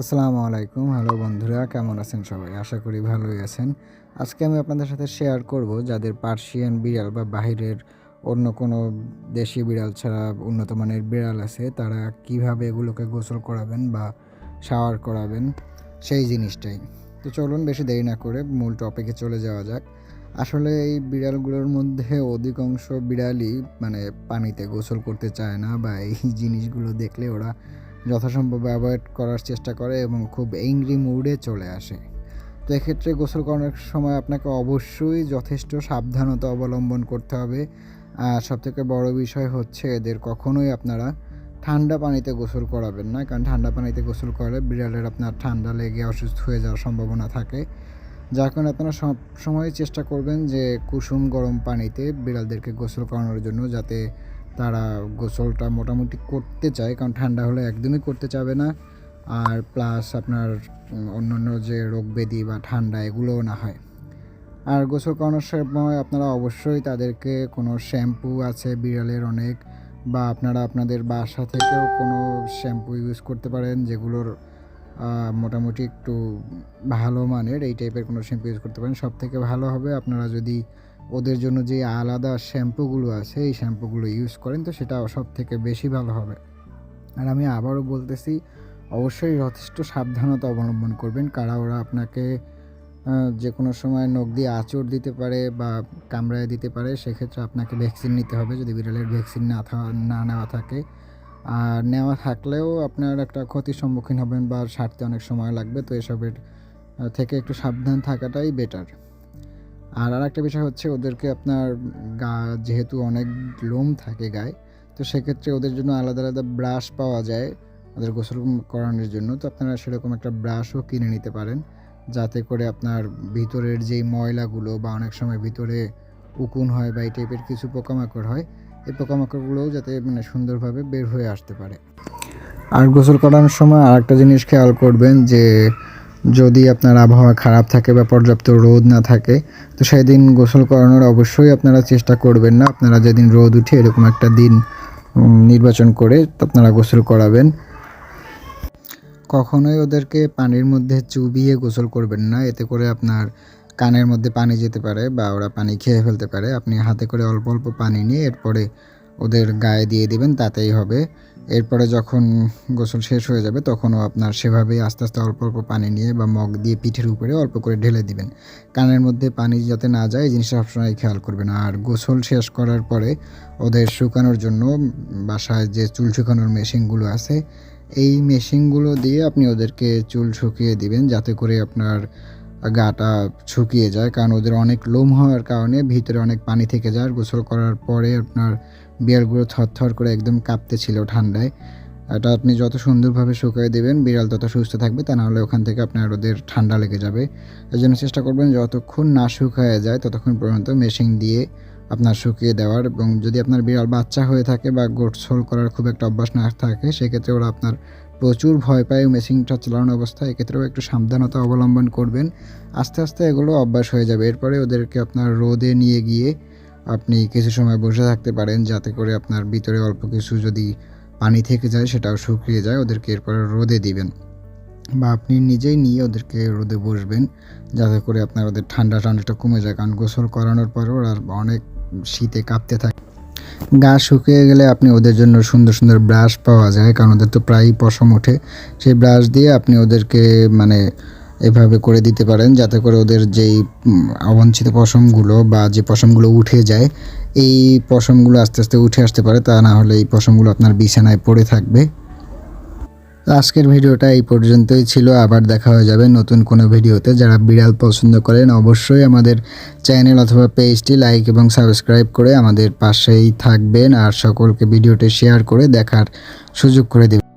আসসালামু আলাইকুম। হ্যালো বন্ধুরা, কেমন আছেন সবাই? আশা করি ভালোই আছেন। আজকে আমি আপনাদের সাথে শেয়ার করব যাদের পার্সিয়ান বিড়াল বা বাহিরের অন্য কোনো দেশি বিড়াল ছাড়া উন্নত মানের বিড়াল আছে, তারা কীভাবে এগুলোকে গোসল করাবেন বা শাওয়ার করাবেন, সেই জিনিসটাই। তো চলুন বেশি দেরি না করে মূল টপিকে চলে যাওয়া যাক। আসলে এই বিড়ালগুলোর মধ্যে অধিকাংশ বিড়ালই মানে পানিতে গোসল করতে চায় না বা এই জিনিসগুলো দেখলে ওরা যথাসম্ভব অ্যাভয়েড করার চেষ্টা করে এবং খুব এংরি মুডে চলে আসে। তো এক্ষেত্রে গোসল করানোর সময় আপনাকে অবশ্যই যথেষ্ট সাবধানতা অবলম্বন করতে হবে। আর সবথেকে বড় বিষয় হচ্ছে এদের কখনোই আপনারা ঠান্ডা পানিতে গোসল করাবেন না। কারণ ঠান্ডা পানিতে গোসল করলে বিড়ালের আপনার ঠান্ডা লেগে অসুস্থ হয়ে যাওয়ার সম্ভাবনা থাকে। যার কারণে আপনারা সব সময় চেষ্টা করবেন যে কুসুম গরম পানিতে বিড়ালদেরকে গোসল করানোর জন্য যাতে তারা গোসলটা মোটামুটি করতে চায়, কারণ ঠান্ডা হলে একদমই করতে চাবে না। আর প্লাস আপনার অন্যান্য যে রোগ ব্যাধি বা ঠান্ডা, এগুলোও না হয়। আর গোসল করানোর সময় আপনারা অবশ্যই তাদেরকে কোনো শ্যাম্পু আছে বিড়ালের অনেক, বা আপনারা আপনাদের বাসা থেকেও কোনো শ্যাম্পু ইউজ করতে পারেন, যেগুলোর মোটামুটি একটু ভালো মানের, এই টাইপের কোনো শ্যাম্পু ইউজ করতে পারেন। সব থেকে ভালো হবে আপনারা যদি ওদের জন্য যে আলাদা শ্যাম্পুগুলো আছে, এই শ্যাম্পুগুলো ইউজ করেন তো সেটা সব থেকে বেশি ভালো হবে। আর আমি আবারও বলতেছি, অবশ্যই যথেষ্ট সাবধানতা অবলম্বন করবেন। কারা ওরা আপনাকে যে কোনো সময় নখ দিয়ে আঁচড় দিতে পারে বা কামড়ায় দিতে পারে, সেক্ষেত্রে আপনাকে ভ্যাকসিন নিতে হবে যদি বিড়ালের ভ্যাকসিন না না নেওয়া থাকে। আর নেওয়া থাকলেও আপনার একটা ক্ষতির সম্মুখীন হবেন বা সারতে অনেক সময় লাগবে, তো এসবের থেকে একটু সাবধান থাকাটাই বেটার আর আর একটা বিষয় হচ্ছে ওদেরকে আপনার গা যেহেতু অনেক লোম থাকে গায়ে, তো সেক্ষেত্রে ওদের জন্য আলাদা আলাদা ব্রাশ পাওয়া যায় ওদের গোসল করানোর জন্য। তো আপনারা সেরকম একটা ব্রাশও কিনে নিতে পারেন যাতে করে আপনার ভিতরের যেই ময়লাগুলো বা অনেক সময় ভিতরে উকুন হয় বা এই টাইপের কিছু পোকামাকড় হয়, এই পোকামাকড়গুলোও যাতে মানে সুন্দরভাবে বের হয়ে আসতে পারে। আর গোসল করানোর সময় আরেকটা জিনিস খেয়াল করবেন যে যদি আপনার আবহাওয়া খারাপ থাকে বা পর্যাপ্ত রোদ না থাকে, তো সেই দিন গোসল করানোর অবশ্যই আপনারা চেষ্টা করবেন না। আপনারা যেদিন রোদ উঠে এরকম একটা দিন নির্বাচন করে আপনারা গোসল করাবেন। কখনোই ওদেরকে পানির মধ্যে চুবিয়ে গোসল করবেন না। এতে করে আপনার কানের মধ্যে পানি যেতে পারে বা ওরা পানি খেয়ে ফেলতে পারে। আপনি হাতে করে অল্প অল্প পানি নিয়ে এরপরে ওদের গায়ে দিয়ে দিবেন, তাতেই হবে। এরপরে যখন গোসল শেষ হয়ে যাবে, তখনও আপনার সেভাবেই আস্তে আস্তে অল্প অল্প পানি নিয়ে বা মগ দিয়ে পিঠের উপরে অল্প করে ঢেলে দিবেন। কানের মধ্যে পানি যাতে না যায়, এই জিনিসটা সবসময় খেয়াল করবেন। আর গোসল শেষ করার পরে ওদের শুকানোর জন্য বাসায় যে চুল শুকানোর মেশিনগুলো আছে, এই মেশিনগুলো দিয়ে আপনি ওদেরকে চুল শুকিয়ে দিবেন, যাতে করে আপনার গাটা শুকিয়ে যায়। কারণ ওদের অনেক লোম হওয়ার কারণে ভিতরে অনেক পানি থেকে যায়। আর গোসল করার পরে আপনার বিড়ালগুলো থরথর করে একদম কাঁপতে ছিল ঠান্ডায়। এটা আপনি যত সুন্দরভাবে শুকিয়ে দেবেন, বিড়াল তত সুস্থ থাকবে, তা নাহলে ওখান থেকে আপনার ওদের ঠান্ডা লেগে যাবে। এই জন্য চেষ্টা করবেন যতক্ষণ না শুকায় যায়, ততক্ষণ পর্যন্ত মেশিন দিয়ে আপনার শুকিয়ে দেওয়ার। এবং যদি আপনার বিড়াল বাচ্চা হয়ে থাকে বা গোসল করার খুব একটা অভ্যাস না থাকে, সেক্ষেত্রে ওরা আপনার প্রচুর ভয় পায় মেশিনটা চালানো অবস্থায় এক্ষেত্রেও একটু সাবধানতা অবলম্বন করবেন। আস্তে আস্তে এগুলো অভ্যাস হয়ে যাবে। এরপরে ওদেরকে আপনার রোদে নিয়ে গিয়ে আপনি কিছু সময় বসে থাকতে পারেন, যাতে করে আপনার ভিতরে অল্প কিছু যদি পানি থেকে যায়, সেটাও শুকিয়ে যায়, ওদেরকে এরপরে রোদে দিবেন। বা আপনি নিজেই নিয়ে ওদেরকে রোদে বসবেন, যাতে করে আপনার ওদের ঠান্ডা ঠান্ডাটা কমে যায়। কারণ গোসল করানোর পরে ওরা অনেক শীতে কাঁপতে থাকে। গা শুকিয়ে গেলে আপনি ওদের জন্য সুন্দর সুন্দর ব্রাশ পাওয়া যায়, কারণ ওদের তো প্রায়ই পশম ওঠে। সেই ব্রাশ দিয়ে আপনি ওদেরকে মানে এভাবে করে দিতে পারেন যাতে করে ওদের যেই অবাঞ্ছিত পশমগুলো বা যে পশমগুলো উঠে যায়, এই পশমগুলো আস্তে আস্তে উঠে আসতে পারে, তা না হলে এই পশমগুলো আপনার বিছানায় পড়ে থাকবে। আজকের ভিডিওটা এই পর্যন্তই ছিল, আবার দেখা হয়ে যাবে নতুন কোনো ভিডিওতে। যারা বিড়াল পছন্দ করেন, অবশ্যই আমাদের চ্যানেল অথবা পেজটি লাইক এবং সাবস্ক্রাইব করে আমাদের পাশেই থাকবেন, আর সকলকে ভিডিওটি শেয়ার করে দেখার সুযোগ করে দেবেন।